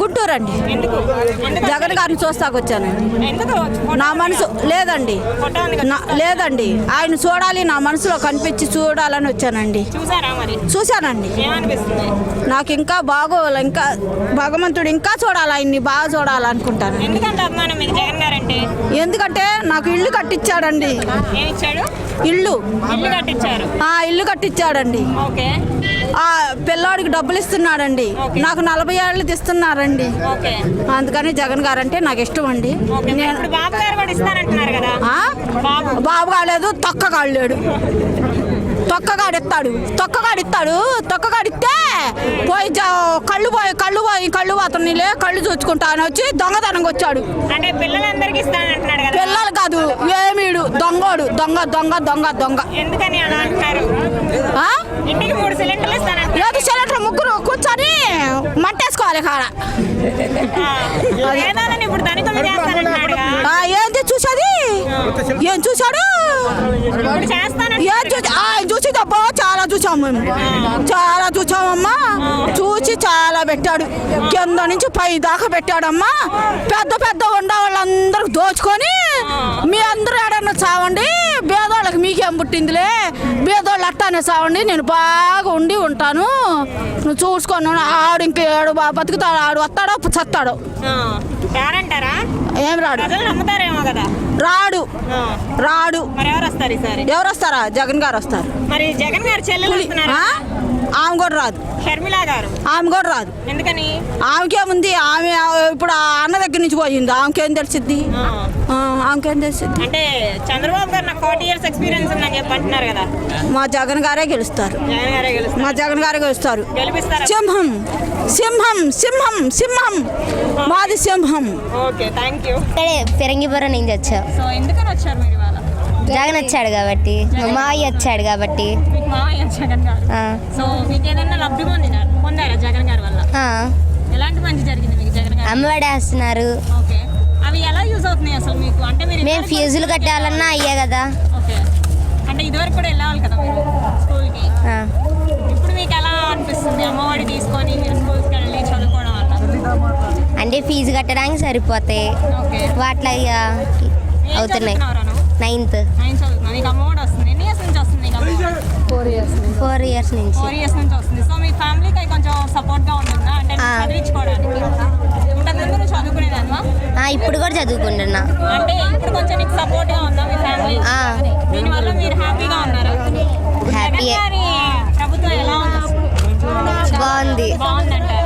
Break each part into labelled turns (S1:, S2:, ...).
S1: గుంటూరు అండి జగన్ గారిని చూస్తాకు వచ్చానండి
S2: ఎందుకు?
S1: నా మనసు లేదండి. లేదండి. ఆయన చూడాలి నా మనసులో కనిపించి చూడాలని వచ్చానండి. చూశానండి. నాకు ఇంకా బాగోవాలి ఇంకా భగవంతుడు ఇంకా చూడాలి ఆయన్ని బాగా చూడాలనుకుంటాను ఎందుకంటే నాకు ఇల్లు కట్టించాడండి. ఇల్లు.
S2: ఇల్లు కట్టించారు.
S1: ఆ ఇల్లు కట్టించాడండి.
S2: ఓకే.
S1: ఆ పిల్లాడికి డబ్బులు ఇస్తున్నాడండి. నాకు నలభై ఏళ్ళు ఇస్తున్నారండి అందుకని జగన్ గారు అంటే నాకు ఇష్టం అండి.
S2: బాబు.
S1: కాలేదు తొక్క కాలేడు తొక్కగాడిస్తాడు తొక్కగాడిస్తాడు తొక్కగాడిస్తే పోయి కళ్ళు పోయి కళ్ళు పోయి కళ్ళు పోతున్నాయిలే కళ్ళు చూసుకుంటాను వచ్చి దొంగతనంగా వచ్చాడు.
S2: అంటే పిల్లలందరికీ ఇస్తానంటున్నాడు కదా
S1: పిల్లలు కాదు ఏమీడు దొంగోడు దొంగ దొంగ దొంగ దొంగ.
S2: ఎందుకని అలా? ఇంటికి మూడు సిలిండర్లు
S1: సిలిండర్ ముగ్గురు కూర్చొని మంటేసుకోవాలి కాడ.
S2: వేదాలని ఇప్పుడు ధనికులు చేస్తానంటున్నాడుగా
S1: ఆ, ఏంటి చూసేది? ఏం చూశాడు?
S2: ఇప్పుడు చేస్తానంటున్నాడు.
S1: ఏం చూసి ఆయన చూసి తప్ప చాలా చూసాం మేము. చాలా చూసామమ్మా. చూసి చాలా పెట్టాడు. కింద నుంచి పై దాకా పెట్టాడమ్మా. పెద్ద పెద్ద ఉండ వాళ్ళందరూ దోచుకొని మీ అందరూ ఏడన్నా చావండి. బేదోళ్ళకి మీకేం పుట్టిందిలే? బేదోళ్ళు అట్టానే చావండి నేను బాగా ఉండి ఉంటాను. నువ్వు చూసుకొని ఆడు ఇంక ఏడు బతుకుతాడు ఆడు వస్తాడో చస్తాడో. ఏం రాడు? రాడు. రాడు.
S2: ఎవరు వస్తారు
S1: జగన్ గారు వస్తారు
S2: మరి జగన్ గారు చెల్లెలు?
S1: ఆమె కూడా రాదు.
S2: షర్మిల గారు.
S1: ఆమె కూడా రాదు.
S2: ఎందుకని?
S1: ఆమెకేముంది ఆమె ఇప్పుడు ఆ అన్న దగ్గర నుంచి పోయింది. ఆమెకేం తెలిసిద్ది? ఆమెకేం తెలిసిద్ది?
S2: అంటే చంద్రబాబు గారు నాకు ఫార్టీ ఇయర్స్ ఎక్స్పీరియన్స్ ఉందని చెప్పి అంటున్నారు కదా.
S1: మా జగన్ గారే గెలుస్తారు. మా జగన్ గారే గెలుస్తారు.
S2: గెలిపిస్తారా?
S1: సింహం సింహం సింహం సింహం. మాది సింహం.
S2: ఓకే థ్యాంక్ యూ
S3: ఇక్కడే ఫిరంగిపురం నుంచి వచ్చావు
S2: సో ఎందుకని వచ్చారు మీరు ఇవాళ?
S3: జగన్ వచ్చాడు కాబట్టి మా మావయ్య వచ్చాడు కాబట్టి.
S2: మావయ్య జగన్ గారు.
S3: ఆ,
S2: సో మీకు ఏదైనా లబ్ధి పొందినారు పొందారా జగన్ గారి వల్ల?
S3: ఆ,
S2: ఎలాంటి మంచి జరిగింది మీకు జగన్ గారు
S3: అమ్మఒడి వేస్తున్నారు.
S2: ఓకే. అవి ఎలా యూజ్ అవుతున్నాయి అసలు మీకు? అంటే మీరు
S3: మేము ఫీజులు కట్టాలన్నా అయ్యే కదా.
S2: ఓకే. అంటే ఇదివరకు కూడా వెళ్ళాలి కదా మీరు స్కూల్కి?
S3: ఆ,
S2: ఇప్పుడు మీకు ఎలా అనిపిస్తుంది అమ్మఒడి తీసుకొని మీరు స్కూల్స్కి వెళ్ళి చదువుకోవడం వల్ల?
S3: అంటే ఫీజు కట్టడానికి సరిపోతాయి. వాటిలో అవుతున్నాయి. నైన్త్.
S2: వస్తుంది. ఎన్ని ఇయర్స్ నుంచి వస్తుంది నీకు అమ్మఒడి
S3: ఫోర్ ఇయర్స్ నుంచి.
S2: ఫోర్ ఇయర్స్ నుంచి. వస్తుంది. సో మీ ఫ్యామిలీకి అవి కొంచెం సపోర్ట్గా ఉంటుందా? అంటే నువ్వు
S3: ఆ.
S2: చదివించుకోవడానికి? ఇంతకుముందు నువ్వు చదువుకునేదాన్వా?
S3: ఆ, ఇప్పుడు కూడా చదువుకుంటున్నా.
S2: అంటే ఇప్పుడు కొంచెం నీకు సపోర్ట్గా ఉందా మీ ఫ్యామిలీ. దీనివల్ల మీరు హ్యాపీగా ఉన్నారా? జగన్
S3: హ్యాపీయే
S2: గారి ప్రభుత్వం ఎలా ఉంది? అసలు?
S3: బాగుంది.
S2: బాగుందంటారు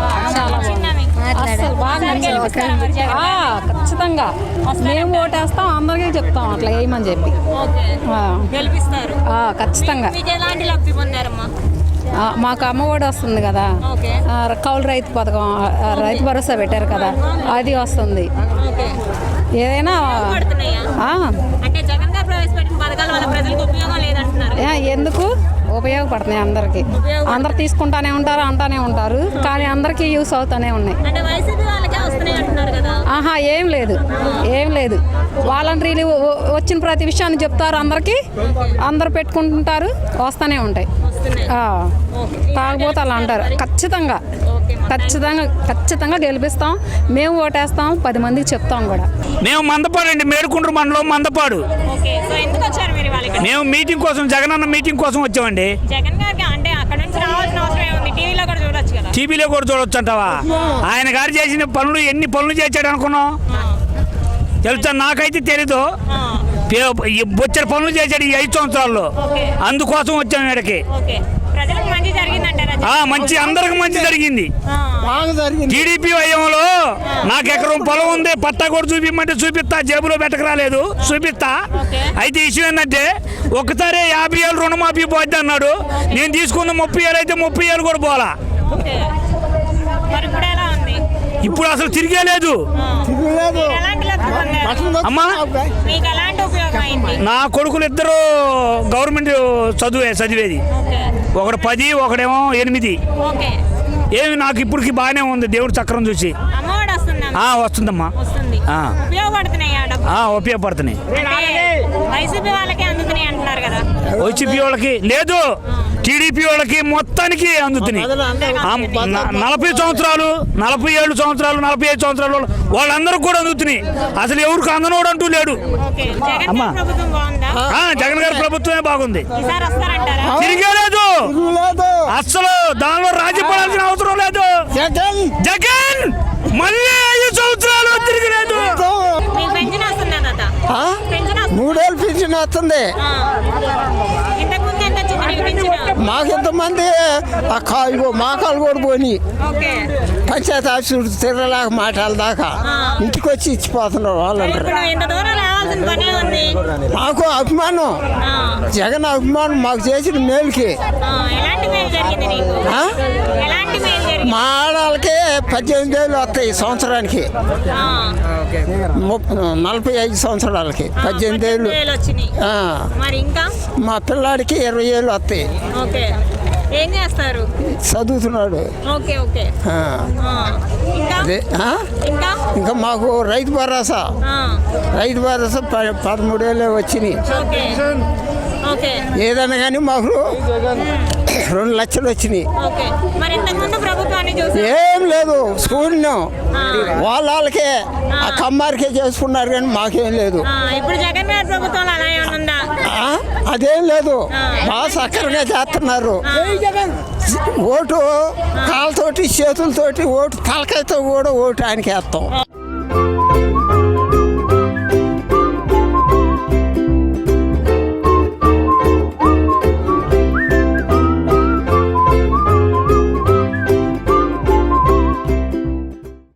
S4: ఖచ్చితంగా. మేము ఓటేస్తాం అందరికీ చెప్తాం అట్లా వేయమని చెప్పి. ఖచ్చితంగా.
S2: మీకు
S4: అమ్మ ఒడి వస్తుంది కదా. కౌలు రైతు పథకం రైతు భరోసా పెట్టారు కదా అది వస్తుంది. ఏదైనా ఎందుకు? ఉపయోగపడుతున్నాయి అందరికి. అందరు తీసుకుంటానే ఉంటారు అంటానే ఉంటారు కానీ అందరికీ యూస్ అవుతానే ఉన్నాయి. ఆహా ఏం లేదు. ఏం లేదు. వాలంటీర్లు వచ్చిన ప్రతి విషయాన్ని చెప్తారు అందరికీ. అందరు పెట్టుకుంటుంటారు. వస్తూనే ఉంటాయి.
S2: వస్తున్నాయి.
S4: ఆ,
S2: ఓకే.
S4: కాకపోతే అలా అంటారు. ఖచ్చితంగా.
S2: ఓకే
S4: ఖచ్చితంగా ఖచ్చితంగా గెలిపిస్తాం. మేము ఓటేస్తాం. పది మందికి చెప్తాం కూడా.
S5: మేము మందపాడు అండి. మేడుకుండ్రు మండలం మందపాడు.
S2: ఓకే. సో ఎందుకు వచ్చారు మీరు వాళ్ళ
S5: మేము మీటింగ్ కోసం జగనన్న మీటింగ్ కోసం వచ్చామండి.
S2: జగన్ గారికి రావాల్సిన అవసరం ఏముంది? టీవీలో కూడా చూడొచ్చు కదా.
S5: టీవీలో కూడా చూడొచ్చు అంటావా? ఆయన గారు చేసిన పనులు ఎన్ని పనులు చేశాడు అనుకున్నాం తెలుసా? నాకైతే తెలీదు. బొచ్చర పనులు చేశాడు ఈ ఐదు సంవత్సరాల్లో. అందుకోసం వచ్చాము ఇక్కడికి
S2: ప్రజలకు మంచి
S5: మంచి అందరికి మంచి జరిగింది. టీడీపీ వయంలో నాకు ఎకరం పొలం ఉంది పట్టా కూడా చూపిమంటే చూపిస్తా జేబులో పెట్టకరాలేదు చూపిస్తా. అయితే విషయం ఏంటంటే ఒకసారి యాభై ఏళ్ళు రుణమాఫీ పోద్ది అన్నాడు. నేను తీసుకున్న ముప్పై ఏళ్ళు అయితే ముప్పై ఏళ్ళు కూడా పోలా.
S2: ఇప్పుడు
S5: అసలు తిరిగే లేదు. అమ్మా. నా కొడుకులు ఇద్దరు గవర్నమెంట్ చదువే చదివేది.
S2: ఓకే.
S5: ఒకడు పది ఒకడేమో ఎనిమిది.
S2: ఓకే.
S5: ఏమి నాకు ఇప్పటికి బాగానే ఉంది దేవుడు చక్రం చూసి. వస్తుందమ్మా.
S2: వస్తుంది.
S5: ఆ.
S2: ఉపయోగపడుతున్నాయి వైసీపీ వాళ్ళకి
S5: లేదు. టీడీపీ వాళ్ళకి మొత్తానికి అందుతున్నాయి. నలభై సంవత్సరాలు నలభై ఏడు సంవత్సరాలు నలభై ఐదు సంవత్సరాలు వాళ్ళు- వాళ్ళందరూ కూడా అందుతున్నాయి. అసలు ఎవరికి అందనోడు అంటూ లేడు. అమ్మా.
S2: గారి ప్రభుత్వం బాగుందా?
S5: ఆ, జగన్ గారి ప్రభుత్వమే బాగుంది.
S2: ఈసారి వస్తారంటారా?
S5: తిరిగే లేదు. అసలు దానిలో రాజీ పడాల్సిన అవసరం లేదు.
S6: జగన్.
S5: జగన్! మళ్ళీ ఐదు సంవత్సరాలు తిరిగి లేదు
S2: మీకు పెన్షన్ వస్తుందా
S6: మాకు ఇంతమంది ఆ కాలు మా కాలు కూడా పోని పంచాయతీ ఆఫీసు తిరగలేక మాటల దాకా ఇంటికి వచ్చి ఇచ్చిపోతున్నారు
S2: ఉంది.
S6: మాకు అభిమానం. జగన్ అభిమానం మాకు చేసిన మేలుకి. మా పద్దెనిమిది వేలు వస్తాయి సంవత్సరానికి. నలభై ఐదు సంవత్సరాలకి.
S2: ఆ,
S6: పద్దెనిమిది
S2: ఇంకా?
S6: మా పిల్లాడికి ఇరవై వేలు వస్తాయి.
S2: ఓకే. ఏం చేస్తారు?
S6: చదువుతున్నాడు.
S2: Okay okay.
S6: ఆ,
S2: ఆ. ఇంకా?
S6: మాకు రైతు భరోసా.
S2: ఆ.
S6: రైతు భరోసా పదమూడేళ్ళే వచ్చినాయి. ఏదైనా కానీ మాకు రెండు లక్షలు వచ్చినాయి. ఏం లేదు. స్కూల్ను.
S2: ఆ.
S6: వాళ్ళ వాళ్ళకే ఆ. కమ్మారికే చేసుకున్నారు కానీ మాకేం లేదు.
S2: ఇప్పుడు జగన్ గారి?
S6: అదేం లేదు. బాగా సక్కరగా చేస్తున్నారు. ఓటు కాళ్ళతోటి చేతులతోటి ఓటు తలకాయతో కూడా ఓటు ఆయనకి వేస్తాం.